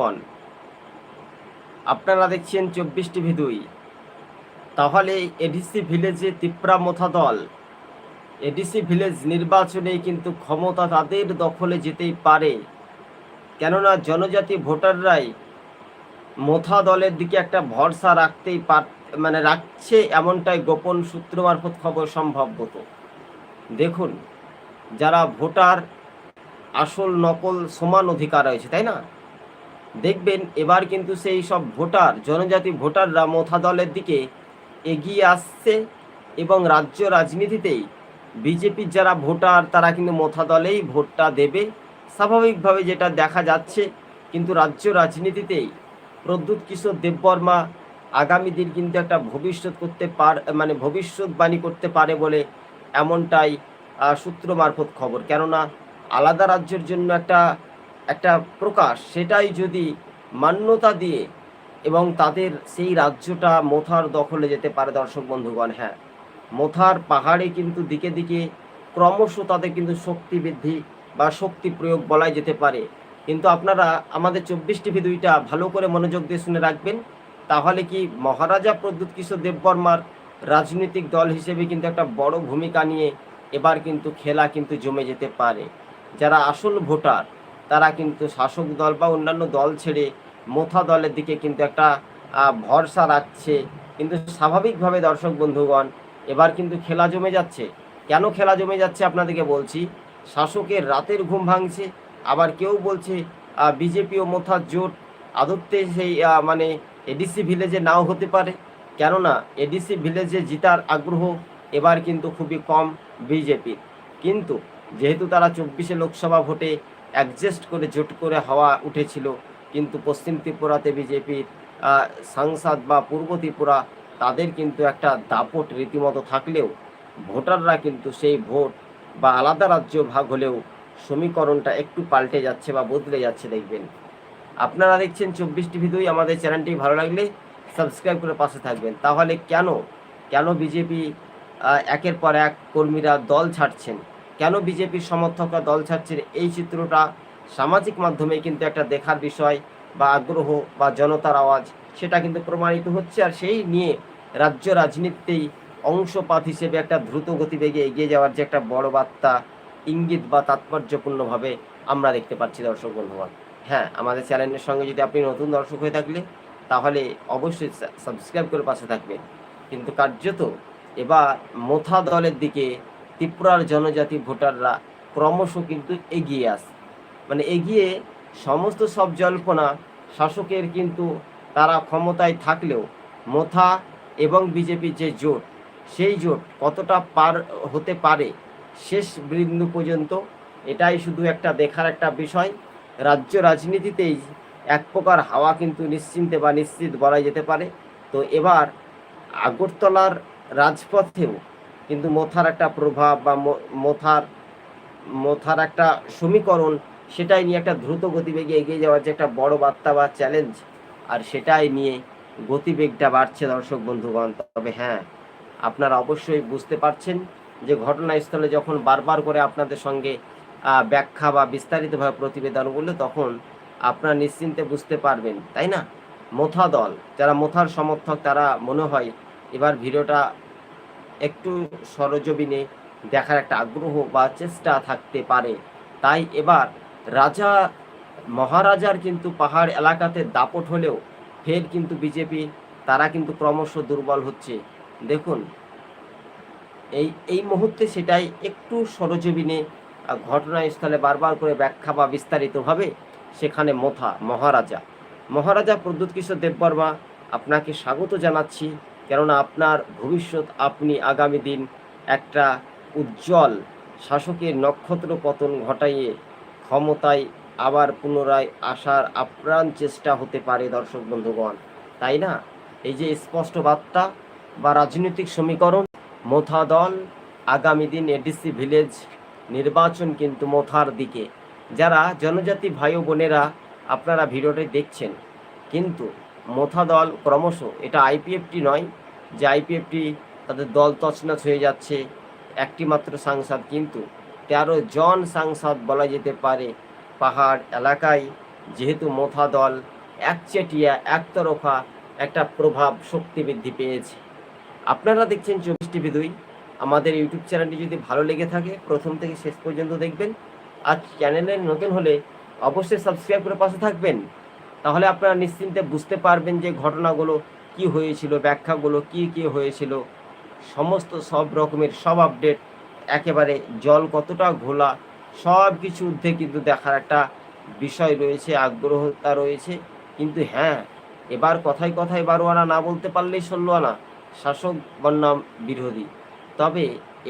বন্ধুগণ আপনারা দেখছেন চব্বিশ টিভি দুই। তাহলে এডিসি ভিলেজে তিপ্রা মোথা দল। এডিসি ভিলেজ নির্বাচনে কিন্তু ক্ষমতা তাদের দখলে যেতেই পারে। কেননা জনজাতি ভোটাররাই মোথা দলের দিকে একটা ভরসা রাখতেই পার মানে রাখছে এমনটাই গোপন সূত্র মারফত খবর সম্ভবত। দেখুন, যারা ভোটার আসল নকল সমান অধিকার রয়েছে, তাই না? দেখবেন এবার কিন্তু সেই সব ভোটার, জনজাতি ভোটাররা মোথা দলের দিকে এগিয়ে আসছে এবং রাজ্য রাজনীতিতেই বিজেপির যারা ভোটার, তারা কিন্তু মোথা দলেই ভোটটা দেবে। স্বাভাবিকভাবে যেটা দেখা যাচ্ছে, কিন্তু রাজ্য রাজনীতিতেই প্রদ্যুৎ কিশোর দেববর্মা আগামী দিন কিন্তু একটা ভবিষ্যৎ করতে পার মানে ভবিষ্যৎবাণী করতে পারে বলে এমনটাই সূত্র মারফত খবর। কেননা আলাদা রাজ্যের জন্য একটা একটা প্রকাশ, সেটাই যদি মান্যতা দিয়ে এবং তাদের সেই রাজ্যটা মোথার দখলে যেতে পারে দর্শক বন্ধুগণ হ্যাঁ। মোথার পাহাড়ে কিন্তু দিকে দিকে ক্রমশ তাদের কিন্তু শক্তি বৃদ্ধি বা শক্তি প্রয়োগ বলাই যেতে পারে। কিন্তু আপনারা আমাদের চব্বিশ টিভি দুইটা ভালো করে মনোযোগ দিয়ে শুনে রাখবেন, তাহলে কি মহারাজা প্রদ্যুৎ কিশোর দেববর্মার রাজনৈতিক দল হিসেবে কিন্তু একটা বড় ভূমিকা নিয়ে এবার কিন্তু খেলা কিন্তু জমে যেতে পারে। যারা আসল ভোটার তারা কিন্তু শাসক দল বা অন্যান্য দল ছেড়ে মোথা দলের দিকে কিন্তু একটা ভরসা রাখছে। কিন্তু স্বাভাবিকভাবে দর্শক বন্ধুগণ, এবার কিন্তু খেলা জমে যাচ্ছে। কেন খেলা জমে যাচ্ছে আপনাদেরকে বলছি, শাসকের রাতের ঘুম ভাঙছে, আবার কেউ বলছে বিজেপি ও মোথার জোট আদত্তে সেই মানে এডিসি ভিলেজে নাও হতে পারে। কেননা এডিসি ভিলেজে জিতার আগ্রহ এবার কিন্তু খুবই কম বিজেপির। কিন্তু যেহেতু তারা চব্বিশে লোকসভা ভোটে অ্যাডজাস্ট করে জোট করে হাওয়া উঠেছিল। কিন্তু পশ্চিম ত্রিপুরাতে বিজেপির সাংসদ বা পূর্ব ত্রিপুরা, তাদের কিন্তু একটা দাপট রীতিমতো থাকলেও ভোটাররা কিন্তু সেই ভোট বা আলাদা রাজ্য ভাগ হলেও সমীকরণটা একটু পাল্টে যাচ্ছে বা বদলে যাচ্ছে দেখবেন। আপনারা দেখছেন চব্বিশ টিভি দুই, আমাদের চ্যানেলটি ভালো লাগলে সাবস্ক্রাইব করে পাশে থাকবেন। তাহলে কেন? কেন বিজেপি একের পর এক কর্মীরা দল ছাড়ছেন? কেন বিজেপির সমর্থকরা দল ছাড়ছেন এই চিত্রটা সামাজিক মাধ্যমে কিন্তু একটা দেখার বিষয় বা আগ্রহ বা জনতার আওয়াজ, সেটা কিন্তু প্রমাণিত হচ্ছে আর সেই নিয়ে রাজ্য রাজনীতিতেই অংশপাত হিসেবে একটা দ্রুত গতিবেগে এগিয়ে যাওয়ার যে একটা বড় বার্তা, ইঙ্গিত বা তাৎপর্যপূর্ণভাবে আমরা দেখতে পাচ্ছি দর্শক বন্ধুগণ হ্যাঁ আমাদের চ্যানেলের সঙ্গে যদি আপনি নতুন দর্শক হয়ে থাকলে, তাহলে অবশ্যই সাবস্ক্রাইব করে পাশে থাকবেন। কিন্তু কার্যত এবার মোথা দলের দিকে ত্রিপুরার জনজাতি ভোটাররা ক্রমশ কিন্তু এগিয়ে আসে মানে এগিয়ে সমস্ত সব জল্পনা শাসকের কিন্তু তারা ক্ষমতায় থাকলেও মোথা এবং বিজেপির যে জোট, সেই জোট কতটা পার হতে পারে শেষ বৃন্দু পর্যন্ত এটাই শুধু একটা দেখার একটা বিষয়। রাজ্য রাজনীতিতেই এক প্রকার হাওয়া কিন্তু নিশ্চিন্তে বা নিশ্চিত বলা যেতে পারে। তো এবার আগরতলার রাজপথেও কিন্তু মথার একটা প্রভাব বা মথার, মোথার একটা সমীকরণ সেটাই নিয়ে একটা দ্রুত গতিবেগে এগিয়ে যাওয়ার যে একটা বড় বার্তা বা চ্যালেঞ্জ আর সেটাই নিয়ে গতিবেগটা বাড়ছে দর্শক বন্ধুগণ। তবে হ্যাঁ আপনারা অবশ্যই বুঝতে পারছেন যে ঘটনাস্থলে যখন বারবার করে আপনাদের সঙ্গে ব্যাখ্যা বা বিস্তারিতভাবে প্রতিবেদন করলে তখন আপনারা নিশ্চিন্তে বুঝতে পারবেন, তাই না? মোথা দল, যারা মোথার সমর্থক তারা মনে হয় এবার ভিডিওটা একটু সরজমিনে দেখার একটা আগ্রহ বা চেষ্টা থাকতে পারে। তাই এবার রাজা, মহারাজার কিন্তু পাহাড় এলাকাতে দাপট হলেও ফের কিন্তু বিজেপি, তারা কিন্তু ক্রমশ দুর্বল হচ্ছে। দেখুন, এই এই মুহূর্তে সেটাই একটু সরজমিনে ঘটনাস্থলে বারবার করে ব্যাখ্যা বা বিস্তারিতভাবে সেখানে মোথা, মহারাজা। মহারাজা প্রদ্যুৎ কিশোর দেববর্মা, আপনাকে স্বাগত জানাচ্ছি। কেননা আপনার ভবিষ্যৎ আপনি আগামী দিন একটা উজ্জ্বল শাসকের নক্ষত্র পতন ঘটাইয়ে ক্ষমতায় আবার পুনরায় আসার আপ্রাণ চেষ্টা হতে পারে দর্শক বন্ধুগণ। তাই না? এই যে স্পষ্ট বার্তা বা রাজনৈতিক সমীকরণ, মোথা দল আগামী দিন এডিসি ভিলেজ নির্বাচন কিন্তু মোথার দিকে। যারা জনজাতি ভাই বোনেরা আপনারা ভিডিওটি দেখছেন, কিন্তু মোথা দল ক্রমশ এটা আইপিএফটি নয় যে আইপিএফটি তাদের দল তছনছ হয়ে যাচ্ছে একটি মাত্র সাংসদ কিন্তু। তেরো জন সাংসদ বলা যেতে পারে পাহাড় এলাকায়, যেহেতু মোথা দল একচেটিয়া, একতরফা একটা প্রভাব শক্তি বৃদ্ধি পেয়েছে। আপনারা দেখছেন চব্বিশ টিভি দুই। আমাদের ইউটিউব চ্যানেলটি যদি ভালো লেগে থাকে, প্রথম থেকে শেষ পর্যন্ত দেখবেন। আর চ্যানেলে নতুন হলে অবশ্যই সাবস্ক্রাইব করে পাশে থাকবেন। তাহলে আপনারা নিশ্চিন্তে বুঝতে পারবেন যে ঘটনাগুলো কি হয়েছিল, ব্যাখ্যাগুলো কি কি হয়েছিল, সমস্ত সব রকমের সব আপডেট একেবারে জল কতটা ঘোলা, সব কিছু ঊর্ধ্বে কিন্তু দেখার একটা বিষয় রয়েছে, আগ্রহতা রয়েছে। কিন্তু হ্যাঁ এবার কথায় কথায় বারো আনা না বলতে পারলেই ষোলো আনা শাসক বন্যাম বিরোধী। তবে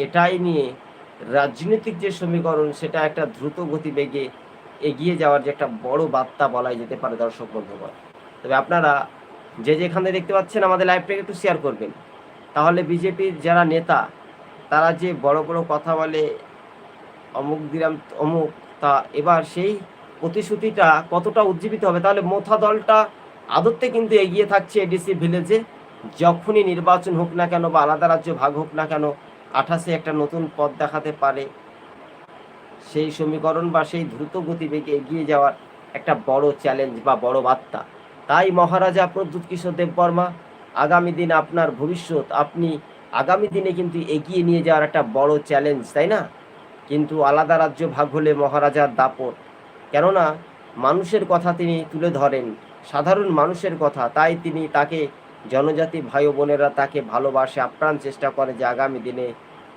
এটাই নিয়ে রাজনৈতিক যে সমীকরণ, সেটা একটা দ্রুত গতিবেগে এগিয়ে যাওয়ার যে একটা বড় বার্তা বলাই যেতে পারে দর্শক বন্ধুগণ। তবে আপনারা যে যেখানে দেখতে পাচ্ছেন আমাদের লাইভটাকে একটু শেয়ার করবেন। তাহলে বিজেপির যারা নেতা, তারা যে বড় বড় কথা বলে, অমুক দিলাম, অমুক, তা এবার সেই প্রতিশ্রুতিটা কতটা উজ্জীবিত হবে? তাহলে মোথা দলটা আদতে কিন্তু এগিয়ে থাকছে এডিসি ভিলেজে যখনই নির্বাচন হোক না কেন বা আলাদা রাজ্য ভাগ হোক না কেন, আঠাশে একটা নতুন পথ দেখাতে পারে। সেই সমীকরণ বা সেই দ্রুত গতিবেগে এগিয়ে যাওয়ার একটা বড় চ্যালেঞ্জ বা বড় বার্তা। তাই মহারাজা প্রদ্যুৎ কিশোর দেববর্মা, আগামী দিন আপনার ভবিষ্যৎ, আপনি আগামী দিনে কিন্তু এগিয়ে নিয়ে যাওয়ার একটা বড় চ্যালেঞ্জ তাই না? কিন্তু আলাদা রাজ্য ভাগ হলে মহারাজার দাপট। কেননা, মানুষের কথা তিনি তুলে ধরেন, সাধারণ মানুষের কথা, তাই তিনি তাকে জনজাতি ভাই বোনেরা তাকে ভালোবাসে, আপ্রাণ চেষ্টা করে যে আগামী দিনে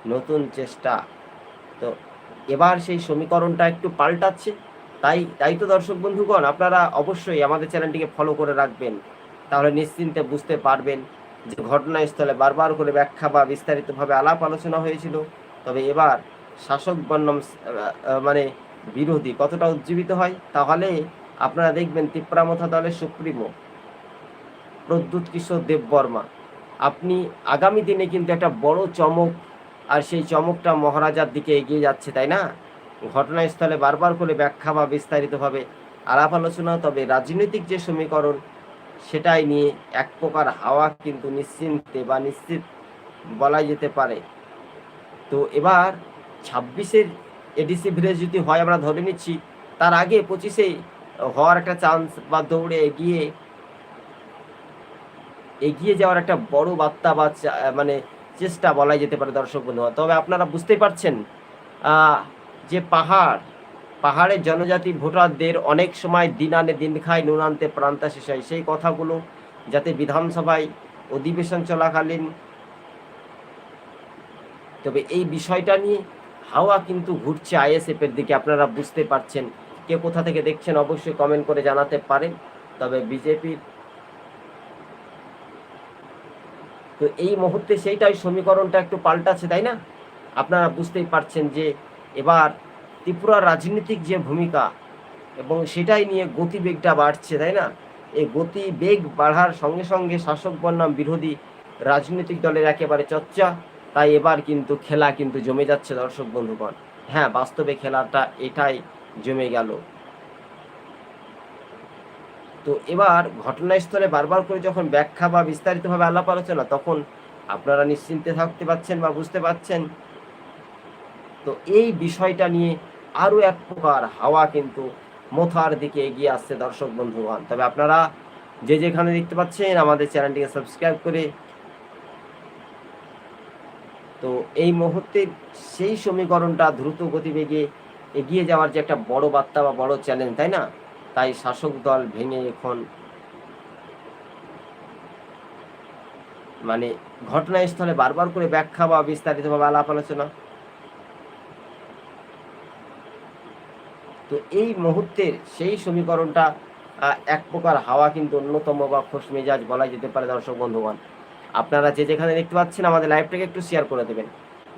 নতুন চেষ্টা। তো এবার সেই সমীকরণটা একটু পাল্টাচ্ছে। তাই তাই তো দর্শক বন্ধুগণ, আপনারা অবশ্যই আমাদের চ্যানেলটিকে ফলো করে রাখবেন। তাহলে নিশ্চিন্তে বুঝতে পারবেন যে ঘটনাস্থলে বারবার করে ব্যাখ্যা বা বিস্তারিতভাবে আলাপ আলোচনা হয়েছিল। তবে এবার শাসক বর্ণম মানে বিরোধী কতটা উজ্জীবিত হয়, তাহলে আপনারা দেখবেন তিপ্রামথা দলের সুপ্রিমো, প্রদ্যুৎ কিশোর দেববর্মা। আপনি আগামী দিনে কিন্তু একটা বড় চমক, আর সেই চমকটা মহারাজার দিকে এগিয়ে যাচ্ছে, তাই না? ঘটনাস্থলে বারবার করে ব্যাখ্যা বা বিস্তারিতভাবে আলাপ আলোচনা, তবে রাজনৈতিক যে সমীকরণ, সেটাই নিয়ে এক প্রকার হাওয়া কিন্তু নিশ্চিন্তে বা নিশ্চিত বলা যেতে পারে। তো এবার ছাব্বিশের এডিসি ভিলেজ যদি হয়, আমরা ধরে নিচ্ছি তার আগে পঁচিশে হওয়ার একটা চান্স বা দৌড়ে এগিয়ে এগিয়ে যাওয়ার একটা বড় বার্তা বা মানে চেষ্টা বলাই যেতে পারে দর্শক বন্ধু তবে আপনারা বুঝতেই পারছেন যে পাহাড়, পাহাড়ের জনজাতি ভোটারদের অনেক সময় দিন আনে দিন খায়, নুন আনতে প্রান্তা শেষ হয় সেই কথাগুলো যাতে বিধানসভায় অধিবেশন চলাকালীন তবে এই বিষয়টা নিয়ে হাওয়া কিন্তু ঘুরছে আইএসএফের দিকে, আপনারা বুঝতে পারছেন। কে কোথা থেকে দেখছেন অবশ্যই কমেন্ট করে জানাতে পারেন। তবে বিজেপির তো এই মুহূর্তে সেইটাই সমীকরণটা একটু পাল্টাছে তাই না? আপনারা বুঝতেই পারছেন যে এবার ত্রিপুরার রাজনৈতিক যে ভূমিকা এবং সেটাই নিয়ে গতিবেগটা বাড়ছে, তাই না? এই গতি বেগ বাড়ার সঙ্গে সঙ্গে শাসক বনাম বিরোধী রাজনৈতিক দলের একেবারে চর্চা, তাই এবার কিন্তু খেলা কিন্তু জমে যাচ্ছে দর্শক বন্ধুগণ। হ্যাঁ বাস্তবে খেলাটা এটাই জমে গেল। তো এবার ঘটনাস্থলে বারবার করে যখন ব্যাখ্যা বা বিস্তারিতভাবে আলাপ আলোচনা, তখন আপনারা নিশ্চিন্তে থাকতে পাচ্ছেন বা বুঝতে পাচ্ছেন তো এই বিষয়টা নিয়ে আরও এক প্রকার হাওয়া কিন্তু মোথার দিকে এগিয়ে আসছে, দর্শক বন্ধুগণ। তবে আপনারা যে যেখানে দেখতে পাচ্ছেন, আমাদের চ্যানেলটিকে সাবস্ক্রাইব করে তো এই মুহূর্তে সেই সমীকরণটা দ্রুত গতিবেগে এগিয়ে যাওয়ার যে একটা বড় বার্তা বা বড় চ্যালেঞ্জ, তাই না? তাই শাসক দল ভেঙে এখন মানে ঘটনাস্থলে বারবার করে ব্যাখ্যা বা বিস্তারিতভাবে আলাপ আলোচনা তো এই মুহূর্তের সেই সমীকরণটা এক প্রকার হাওয়া কিন্তু অন্যতম বা খোশ মেজাজ বলা যেতে পারে দর্শক বন্ধুগণ। আপনারা যে যেখানে দেখতে পাচ্ছেন আমাদের লাইভটাকে একটু শেয়ার করে দেবেন।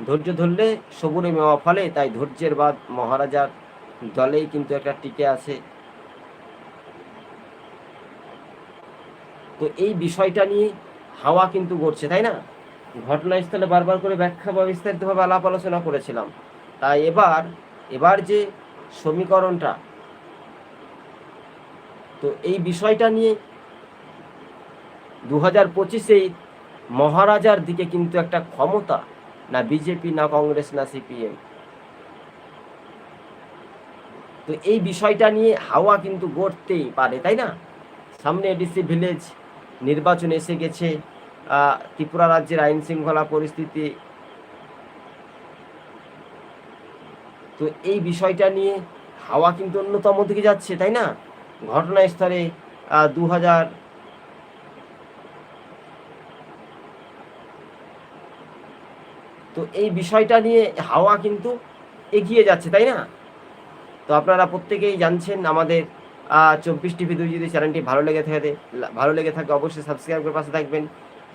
ধৈর্য ধরলে সবুরে মেওয়া ফলে, তাই ধৈর্যের বাদ মহারাজার দলেই কিন্তু একটা টিকে আছে। তো এই বিষয়টা নিয়ে হাওয়া কিন্তু গড়ছে, তাই না? ঘটনাস্থলে বারবার করে ব্যাখ্যা বা বিস্তারিতভাবে আলাপ আলোচনা করেছিলাম। তাই এবার এবার যে সমীকরণটা। তো এই বিষয়টা নিয়ে দু হাজার পঁচিশে মহারাজার দিকে কিন্তু একটা ক্ষমতা, না বিজেপি, না কংগ্রেস, না সিপিএম। তো এই বিষয়টা নিয়ে হাওয়া কিন্তু গড়তেই পারে, তাই না? সামনে এডিসি ভিলেজ নির্বাচন এসে গেছে ত্রিপুরা রাজ্যের আইন শৃঙ্খলা পরিস্থিতি তো এই বিষয়টা নিয়ে হাওয়া কিন্তু অন্যতম দিকে যাচ্ছে, তাই না? ঘটনাস্থলে দু হাজার তো এই বিষয়টা নিয়ে হাওয়া কিন্তু এগিয়ে যাচ্ছে, তাই না? তো আপনারা প্রত্যেকেই জানছেন আমাদের চব্বিশ টিভি দুই যদি চ্যানেলটি ভালো লেগে থাকে, ভালো লেগে থাকে অবশ্যই সাবস্ক্রাইব করে পাশে থাকবেন।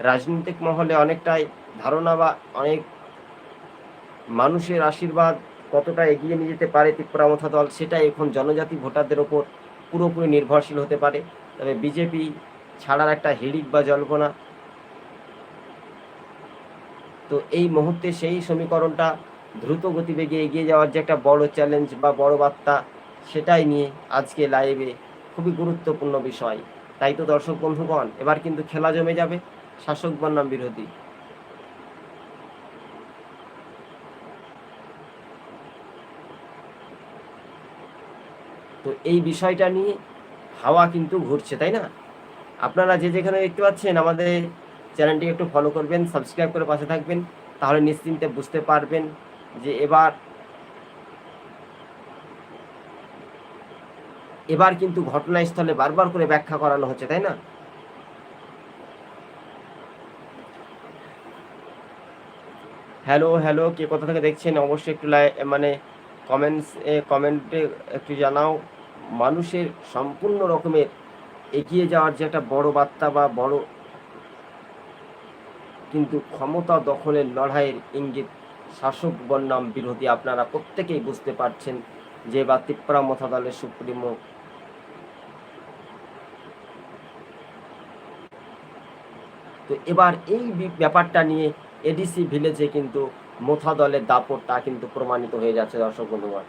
রাজনৈতিক মহলে অনেকটাই ধারণা বা অনেক মানুষের আশীর্বাদ কতটা এগিয়ে নিয়ে যেতে পারে ত্রিপুরা মথা দল সেটা এখন জনজাতি ভোটারদের ওপর পুরোপুরি নির্ভরশীল হতে পারে। তবে বিজেপি ছাড়ার একটা হিড়িক বা জল্পনা। তো এই মুহূর্তে সেই সমীকরণটা দ্রুত গতিবেগে এগিয়ে যাওয়ার যে একটা বড় চ্যালেঞ্জ বা বড় বার্তা, সেটাই নিয়ে আজকে লাইভে খুবই গুরুত্বপূর্ণ বিষয়। তাই তো দর্শক বন্ধুগণ, এবার কিন্তু খেলা জমে যাবে। শাসক বনাম বিরোধী। এই বিষয়টা নিয়ে হাওয়া কিন্তু ঘুরছে, তাই না? আপনারা যে যেখানে দেখতে পাচ্ছেন আমাদের চ্যানেলটি একটু ফলো করবেন সাবস্ক্রাইব করে পাশে থাকবেন, তাহলে নিশ্চিন্তে বুঝতে পারবেন যে এবার এবার কিন্তু ঘটনাস্থলে বারবার করে ব্যাখ্যা করানো হচ্ছে, তাই না? হ্যালো হ্যালো কে কোথা থেকে দেখছেন? অবশ্যই একটু মানে কমেন্টস কমেন্টে একটু জানাও। মানুষের সম্পূর্ণ রকমের এগিয়ে যাওয়ার যে একটা বড় বার্তা বা বড় কিন্তু ক্ষমতা দখলের লড়াইয়ের ইঙ্গিত শাসক বনাম বিরোধী আপনারা প্রত্যেকেই বুঝতে পারছেন যে বা তিপ্রা মথা দলের সুপ্রিমো তো এবার এই ব্যাপারটা নিয়ে এডিসি ভিলেজে কিন্তু মোথা দলের দাপটটা কিন্তু প্রমাণিত হয়ে যাচ্ছে দর্শক বন্ধুগণ।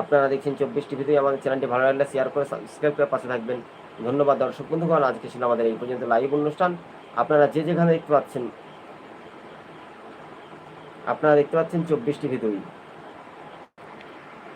আপনারা দেখছেন চব্বিশ টিভিতে আমাদের চ্যানেলটি ভালো লাগলে শেয়ার করে সাবস্ক্রাইব করে পাশে থাকবেন। ধন্যবাদ, দর্শক বন্ধুগণ আজকে ছিল আমাদের এই পর্যন্ত লাইভ অনুষ্ঠান। আপনারা যে যেখানে দেখতে পাচ্ছেন, আপনারা দেখতে পাচ্ছেন চব্বিশ টিভি